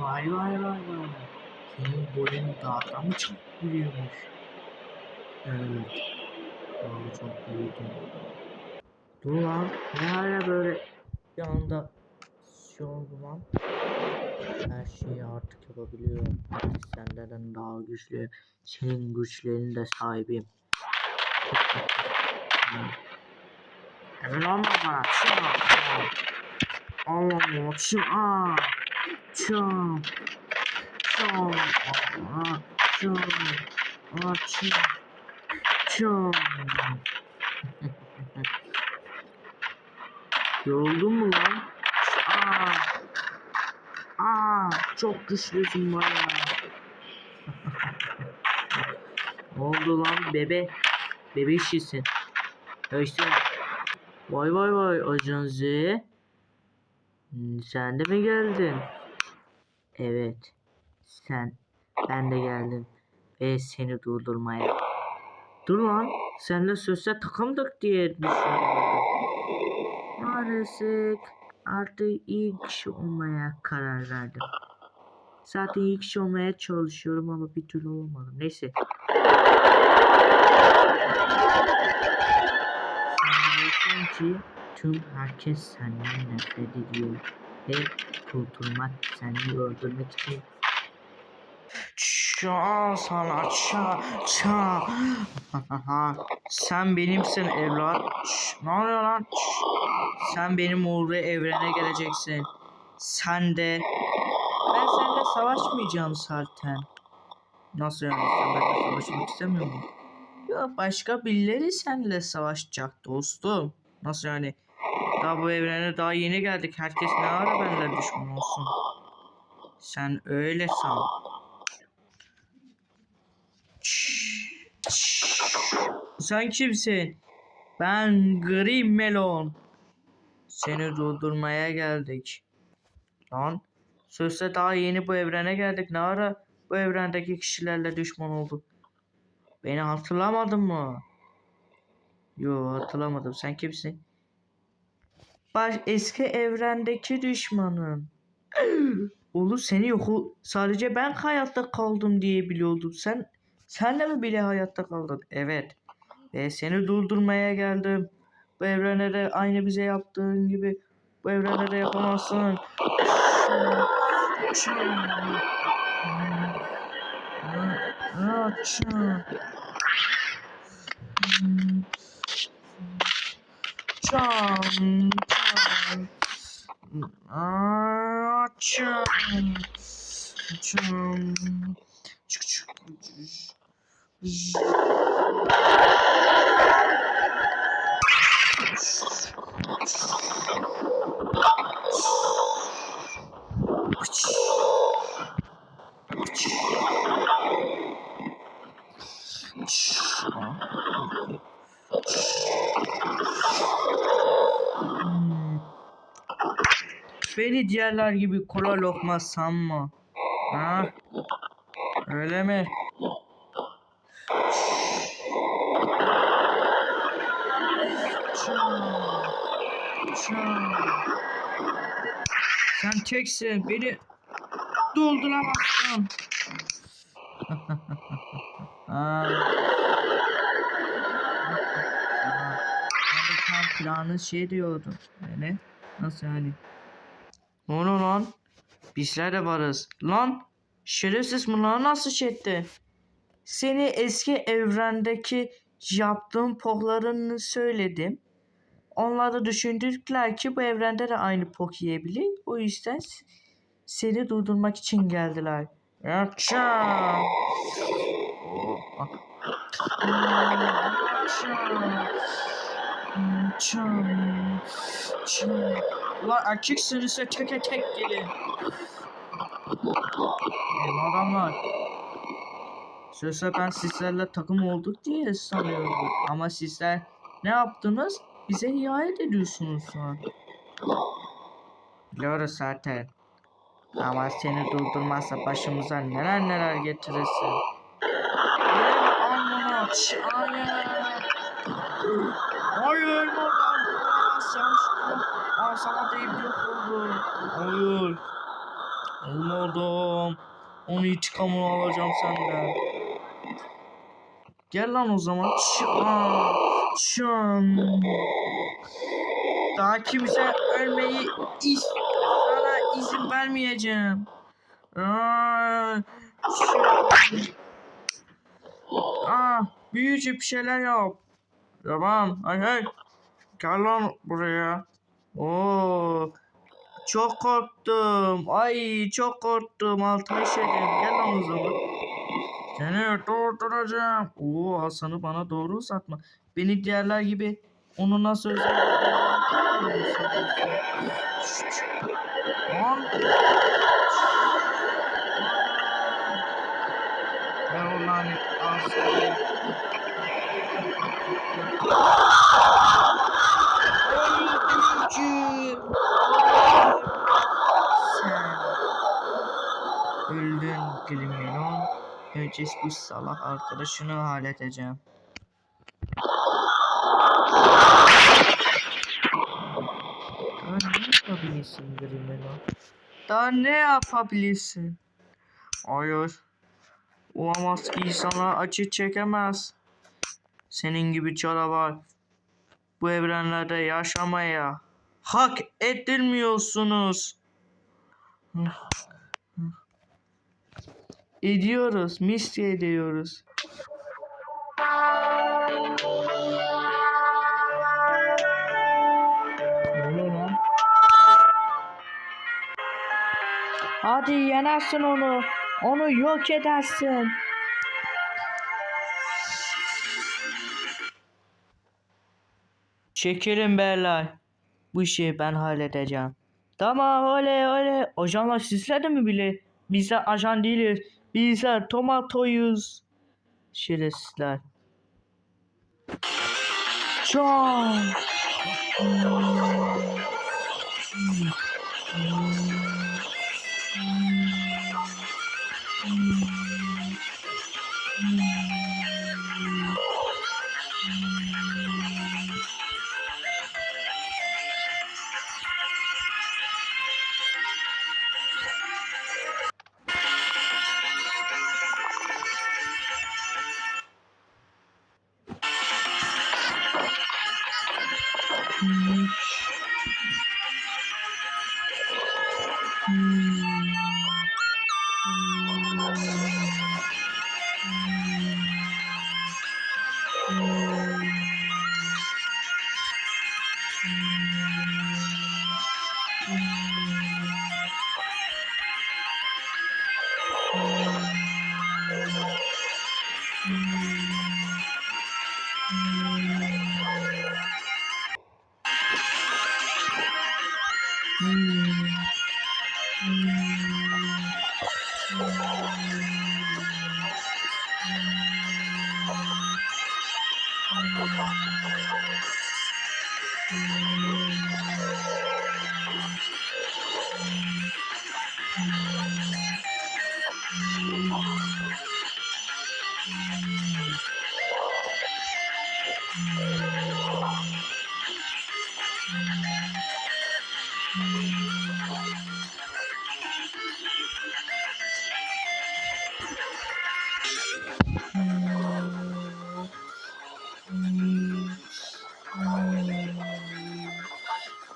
Vay vay vay vay. Senin boyun dağdan mı çok büyümüş? Evet. Daha çok büyüdüm. Dur lan. Ne ara böyle bir anda şey oldu lan. Her şeyi artık yapabiliyorum. Artık senden daha güçlü. Senin güçlerinin de sahibiyim. Emin olma bana. Çın. Allah Allah. Aa. Çın. Aa. Çın. Çın. Yoruldun mu lan? Aa. Aa. Çok güçlüsün bana. ne oldu lan bebe? Bebe işisin. İşte. Vay vay vay Ajan Z. Hmm, Sen de mi geldin? Evet. Sen. Ben de geldim. Ve seni durdurmaya. Dur lan. Seninle sözde takımdık diye düşünüyorum. Maalesef artık iyi kişi olmaya karar verdim. Zaten iyi kişi olmaya çalışıyorum ama bir türlü olamadım. Neyse. Sanıyorsun ki tüm herkes senden nefret ediyor ve kurtulmak, seni öldürmek için. Ça sana ça ça. Sen benimsin evlat. Ne oluyor lan? Sen benim uğurlu evrene geleceksin. Sen de. Ben seninle savaşmayacağım zaten. Nasıl yani? Sen benimle savaşmak istemiyor musun? Ya başka birileri seninle savaşacak dostum. Nasıl yani Daha bu evrene daha yeni geldik Herkes ne ara benimle düşman olsun Sen öyle san Sen kimsin? Ben Gri Melon. Seni durdurmaya geldik. Lan sözde daha yeni bu evrene geldik. Ne ara bu evrendeki kişilerle düşman olduk? Beni hatırlamadın mı? Yo hatırlamadım. Sen kimsin? Baş eski evrendeki düşmanın. Oğlum seni yok. Sadece ben hayatta kaldım diye biliyordum. Sen sen de mi bile hayatta kaldın? Evet. Ve seni durdurmaya geldim. Bu evrene de aynı bize yaptığın gibi bu evrene de yapamazsın. Çam. Uh, Beni diğerler gibi kola lokma sanma. Ha? Öyle mi? Sen teksin. Beni dolduramazsın. De tam planı şey diyordum. Ne? Nasıl yani? Ne oluyor lan? Bizler de varız. Lan! Şerefsiz bunlar nasıl şey etti? Seni eski evrendeki yaptığın poklarını söyledim. Onlar da düşündüler ki bu evrende de aynı pok yiyebilir. O yüzden seni durdurmak için geldiler. Yaça. Ulan erkek sürüsü teke tek gelin. Oğlum adamlar. Sözde ben sizlerle takım olduk diye sanıyordum. Ama sizler ne yaptınız? Bize ihanet ediyorsunuz şu an. Biliyoruz zaten. Ama seni durdurmazsa başımıza neler neler getirirsin. Benim alnına aç. Hayır. Hayır Morgan. Aa sana deyip yok oldu. Hayır. Olmaz. adam. Onu intikamını alacağım senden. Gel lan o zaman. Çan. Çan. Daha kimse ölmeyi iş, sana izin vermeyeceğim. Aa. Aa, büyücü bir şeyler yap. Tamam. Hay hay. Gel lan buraya. Oo. Çok korktum. Ay çok korktum. Altıma işedim. Gel lan o zaman. Seni durduracağım. Oo Hasan'ı bana doğru uzatma. Beni diğerler gibi onu nasıl özel... Lan. Ya ulan Hasan. Öldürücü. Sen öldün Glimmelon. Önce bu salak arkadaşını halledeceğim. Daha ne yapabilirsin Glimmelon? Daha ne yapabilirsin? Hayır. Olamaz ki insanlar acı çekemez. Senin gibi canavar bu evrenlerde yaşamaya hak edilmiyorsunuz. Ediyoruz, misli ediyoruz. Hadi yenersin onu. Onu yok edersin. Çekilin beyler. Bu işi ben halledeceğim. Tamam oley oley. Ajanlar sizler de mi bile? Biz de ajan değiliz. Bizler tomatoyuz. Şerefsizler. Çok.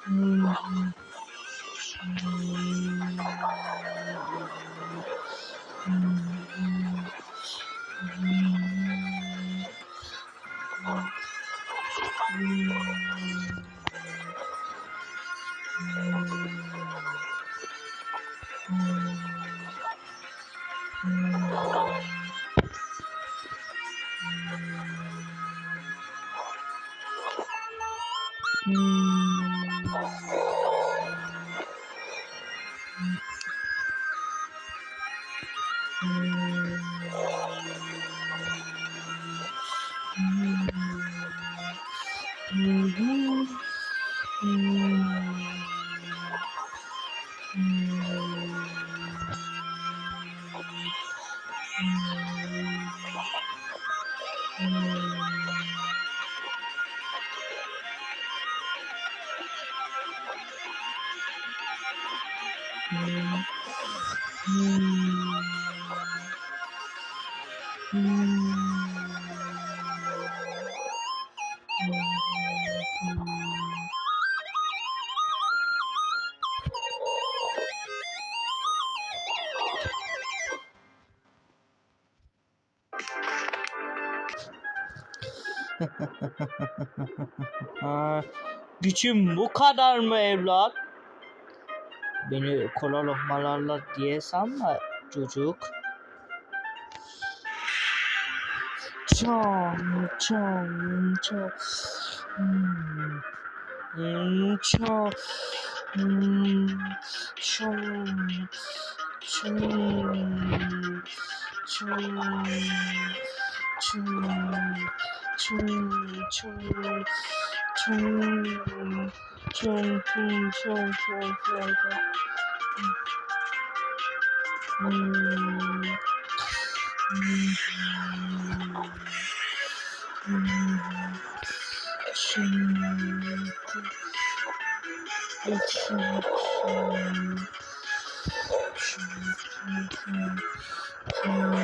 Mm-hmm. Hmm. gücüm bu kadar mı evlat? Beni kola lokmalarla diye sanma çocuk. Çam, çam, çam. Hmm. Hmm, çam. Hmm, çam. Çam. Çam. Çam. 冲冲冲冲冲冲！嗯嗯嗯嗯冲！一起嗯！冲冲冲！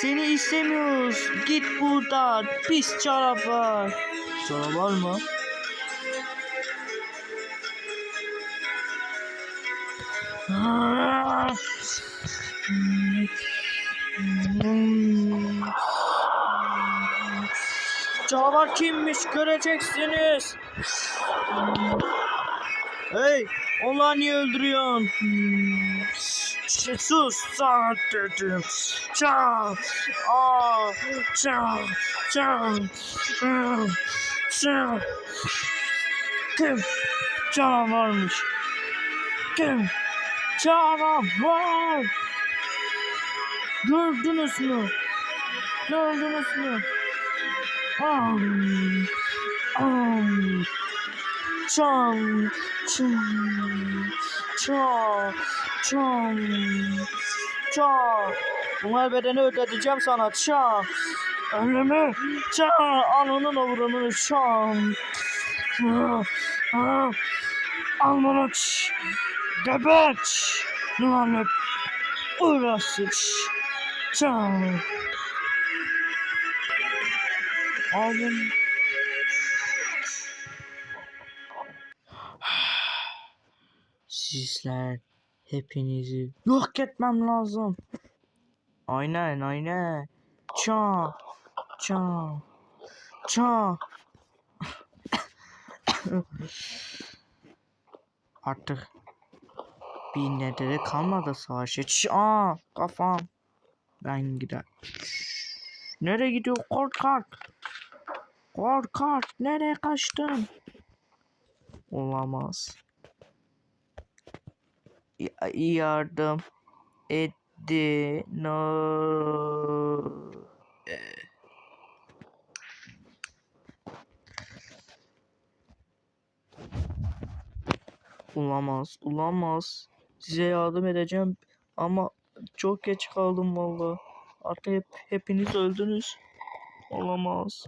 Seni istemiyoruz. Git buradan. Pis canavar. Canavar mı? Canavar kimmiş göreceksiniz. Hey, onlar niye öldürüyorsun? Sus, sana dedim. Çal, aa, çal, çal, çal, çal. Kim? Canavarmış. Kim? Canavar. Gördünüz mü? Gördünüz mü? Am, am. Çam, çam, çam, çam, çam. Bunlar bedeni ödeteceğim sana çam. Öyle mi? Çam, ananın avranını çam. Ah, ah. Al bunu ç. Gebet. Lanet. Uğraşsız. Çam. Aldım. Sizler hepinizi yok etmem lazım. Aynen aynen. Ça. Ça. Ça. Artık bir nedeni kalmadı savaşı. Ça. Kafam. Ben gider. Nereye gidiyor korkak? Korkak nereye kaçtın? Olamaz. Ya- yardım etti. No. Olamaz, olamaz. Size yardım edeceğim ama çok geç kaldım valla. Artık hep, hepiniz öldünüz. Olamaz.